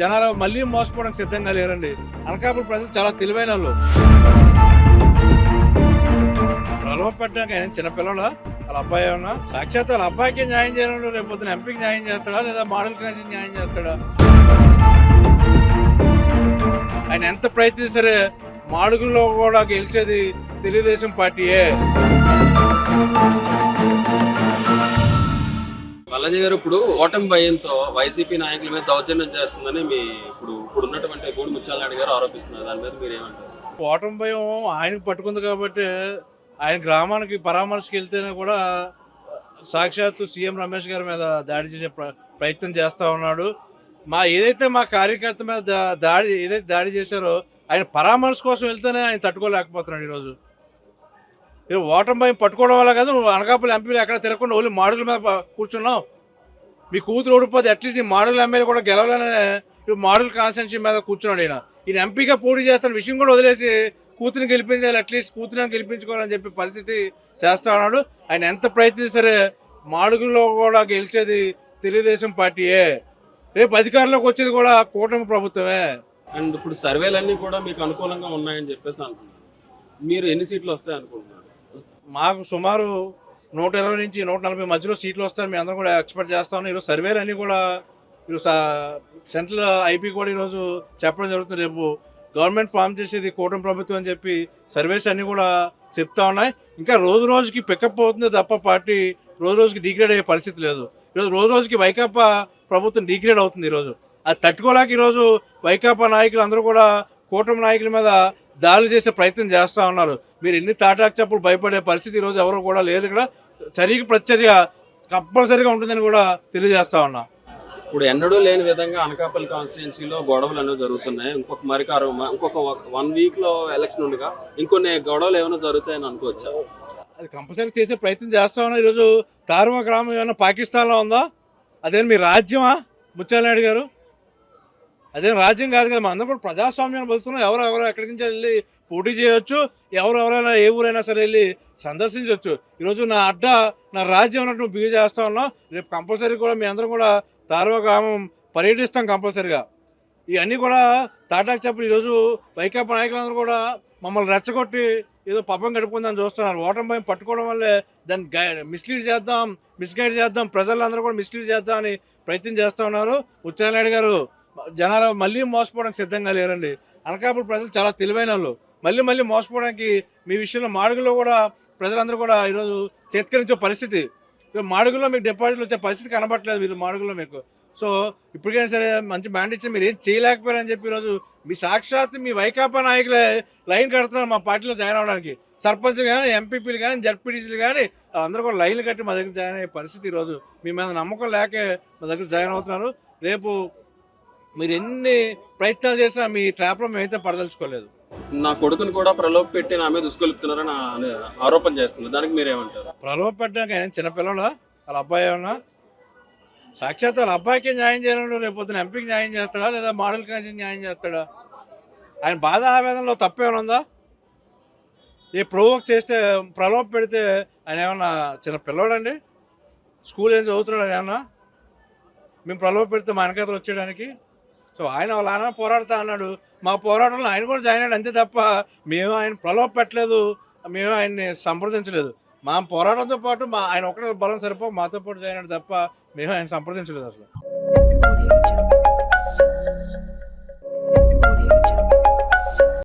జనాలు మళ్ళీ మోసపోవడానికి సిద్ధంగా లేరండి. అనకాపల్లి ప్రజలు చాలా తెలివైన వాళ్ళు. ప్రలోభ పెట్టడానికి ఆయన చిన్నపిల్లల వాళ్ళ అబ్బాయి ఏమన్నా? సాక్షాత్ వాళ్ళ అబ్బాయికి న్యాయం చేయాలంటే రేపు ఎంపీకి న్యాయం చేస్తాడా? లేదా మోడల్ కలిసి న్యాయం చేస్తాడా? ఆయన ఎంత ప్రయత్నిస్తే సరే మాడుగులో కూడా గెలిచేది తెలుగుదేశం పార్టీయే. బాలాజీ గారు ఇప్పుడు ఓటమి భయంతో వైసీపీ నాయకుల మీద దౌర్జన్యం చేస్తుందని మీ ఇప్పుడు ఇప్పుడు ఉన్నటువంటి గూడి ముచ్చాలనాయుడు గారు ఆరోపిస్తున్నారు. దాని మీద మీరు ఏమంటారు? ఓటమి భయం ఆయనకు పట్టుకుంది కాబట్టి ఆయన గ్రామానికి పరామర్శకు వెళ్తేనే కూడా సాక్షాత్తు సీఎం రమేష్ గారి మీద దాడి చేసే ప్ర- ప్రయత్నం చేస్తూ ఉన్నాడు. మా ఏదైతే మా కార్యకర్త మీద దా- దాడి ఏదైతే దాడి చేశారో ఆయన పరామర్శ కోసం వెళ్తేనే ఆయన తట్టుకోలేకపోతున్నాడు ఈరోజు. ఇది ఓటమి భయం పట్టుకోవడం వల్ల కాదు నువ్వు అనకాపల్లి ఎంపీలు ఎక్కడ తిరగకుండా ఓన్లీ మాడుగుల మీద కూర్చున్నావు. మీ కూతురు ఓడిపోతే అట్లీస్ట్ నీ మాడుగుల ఎమ్మెల్యే కూడా గెలవాలనే ఇప్పుడు మోడల్ మీద కూర్చున్నాడు ఈయన. ఈయన ఎంపీగా పోటీ చేస్తున్న విషయం కూడా వదిలేసి కూతురిని గెలిపించాలి అట్లీస్ట్ కూతురిని గెలిపించుకోవాలని చెప్పి పరిస్థితి చేస్తా ఉన్నాడు. ఆయన ఎంత ప్రయత్నిస్తే సరే మాడుగుల్లో కూడా గెలిచేది తెలుగుదేశం పార్టీయే. రేపు అధికారంలోకి వచ్చేది కూడా కూటమి ప్రభుత్వమే. అండ్ ఇప్పుడు సర్వేలన్నీ కూడా మీకు అనుకూలంగా ఉన్నాయని చెప్పేసి అంటున్నారు. మీరు ఎన్ని సీట్లు వస్తాయి అనుకుంటున్నారు మాకు సుమారు నూట ఇరవై నుంచి నూట నలభై మధ్యలో సీట్లు వస్తారు మేము అందరం కూడా ఎక్స్పెక్ట్ చేస్తా ఈరోజు సర్వేలు అన్నీ కూడా ఈరోజు సా- సెంట్రల్ ఐపీ కూడా ఈరోజు చెప్పడం జరుగుతుంది. రేపు గవర్నమెంట్ ఫామ్ చేసేది కూటమి ప్రభుత్వం అని చెప్పి సర్వేస్ అన్నీ కూడా చెప్తా ఉన్నాయి. ఇంకా రోజు రోజుకి పికప్ అవుతుంది తప్ప పార్టీ రోజు రోజుకి డిగ్రేడ్ అయ్యే పరిస్థితి లేదు. ఈరోజు రోజు రోజుకి వైకాపా ప్రభుత్వం డిగ్రేడ్ అవుతుంది ఈరోజు. అది తట్టుకోలేక ఈరోజు వైకాపా నాయకులు అందరూ కూడా కూటమి నాయకుల మీద దాడులు చేసే ప్రయత్నం చేస్తూ ఉన్నారు. మీరు ఎన్ని తాటాకు చెప్పులు భయపడే పరిస్థితి ఈరోజు ఎవరు కూడా లేదు ఇక్కడ. చర్యకి ప్రతిచర్య కంపల్సరీగా ఉంటుందని కూడా తెలియజేస్తా ఉన్నా. ఇప్పుడు ఎన్నడూ లేని విధంగా అనకాపల్లి కాన్స్టిట్యున్సీలో గొడవలు అనేవి జరుగుతున్నాయి. ఇంకొక మరి ఇంకొక వన్ వీక్లో ఎలక్షన్ ఉండగా ఇంకొన్ని గొడవలు ఏమైనా జరుగుతాయని అనుకోవచ్చా? అది కంపల్సరీ చేసే ప్రయత్నం చేస్తా ఉన్నా. ఈరోజు తారుమ గ్రామం ఏమైనా పాకిస్తాన్లో ఉందా? అదేం మీ రాజ్యమా? ముత్యాలనాయుడు గారు? అదేం రాజ్యం కాదు కదా మనందరం కూడా ప్రజాస్వామ్యాన్ని వెళ్తున్నాం ఎవరు ఎవరు ఎక్కడి నుంచి వెళ్ళి పోటీ చేయొచ్చు ఎవరెవరైనా ఏ ఊరైనా సరే వెళ్ళి సందర్శించవచ్చు ఈరోజు నా అడ్డ నా రాజ్యం అన్నట్టు నువ్వు చేస్తా ఉన్నాం రేపు కంపల్సరీ కూడా మీ అందరం కూడా తారువ గ్రామం పర్యటిస్తాం కంపల్సరీగా. ఇవన్నీ కూడా తాటాకు చెప్పులు ఈరోజు వైకాపా నాయకులందరూ కూడా మమ్మల్ని రెచ్చగొట్టి ఏదో పబ్బం గడుపుకుందని చూస్తున్నారు. ఓటమి భయం పట్టుకోవడం వల్లే దాన్ని గై మిస్లీడ్ చేద్దాం మిస్గైడ్ చేద్దాం ప్రజలందరూ కూడా మిస్లీడ్ చేద్దాం అని ప్రయత్నం చేస్తూ ఉన్నారు. ఉచ్చానాయుడు గారు జనాలు మళ్ళీ మోసపోవడానికి సిద్ధంగా లేరండి. అనకాపల్లి ప్రజలు చాలా తెలివైన వాళ్ళు. మళ్ళీ మళ్ళీ మోసపోవడానికి మీ విషయంలో మాడుగులో కూడా ప్రజలందరూ కూడా ఈరోజు చేతికరించే పరిస్థితి. మాడుగులో మీకు డిపాజిట్లు వచ్చే పరిస్థితి కనబట్టలేదు మీరు మాడుగులో మీకు. సో ఇప్పటికైనా సరే మంచి బ్యాండ్ ఇచ్చి మీరు ఏం చేయలేకపోయారని చెప్పి ఈరోజు మీ సాక్షాత్ మీ వైకాపా నాయకులే లైన్ కడుతున్నారు మా పార్టీలో జాయిన్ అవ్వడానికి. సర్పంచ్ కానీ ఎంపీపీలు కానీ జడ్పీటీసీలు కానీ అందరూ కూడా లైన్లు కట్టి మా దగ్గర జాయిన్ అయ్యే పరిస్థితి ఈరోజు. మీ మీద నమ్మకం లేకే మా దగ్గర జాయిన్ అవుతున్నారు. రేపు మీరు ఎన్ని ప్రయత్నాలు చేసినా మీ ట్రాప్లో మేమైతే పడదలుచుకోలేదు. నా కొడుకుని కూడా ప్రలోభ పెట్టి నా మీద ఉసుకొలుపుతున్నారని ఆరోపణ చేస్తున్నారు దానికి మీరేమంటారు? ప్రలోభ పెట్టడానికి ఆయన చిన్నపిల్లల వాళ్ళ అబ్బాయి ఏమన్నా? సాక్షాత్ వాళ్ళ అబ్బాయికి న్యాయం చేయాలంటే రేపు పొద్దున ఎంపీకి న్యాయం చేస్తాడా? లేదా మోడల్ కాన్సీ న్యాయం చేస్తాడా? ఆయన బాధ ఆవేదనలో తప్పేమైనా ఉందా? ఏ ప్రొవోక్ చేస్తే ప్రలోభ పెడితే ఆయన ఏమన్నా చిన్న పిల్లవాడండి స్కూల్ ఏం చదువుతున్నాడు ఆయన ఏమన్నా? మేము ప్రలోభ పెడితే మా వెనకాతలు వచ్చేయడానికి? సో ఆయన వాళ్ళ ఆయన పోరాడుతా అన్నాడు. మా పోరాటంలో ఆయన కూడా జాయిన్ అయ్యాడు అంతే తప్ప మేము ఆయన ప్రలోభ పెట్టలేదు మేము ఆయన్ని సంప్రదించలేదు. మా పోరాటంతో పాటు మా ఆయన ఒకటే బలం సరిపో మాతో పాటు జాయిన్ అయ్యాడు తప్ప మేము ఆయన సంప్రదించలేదు అసలు.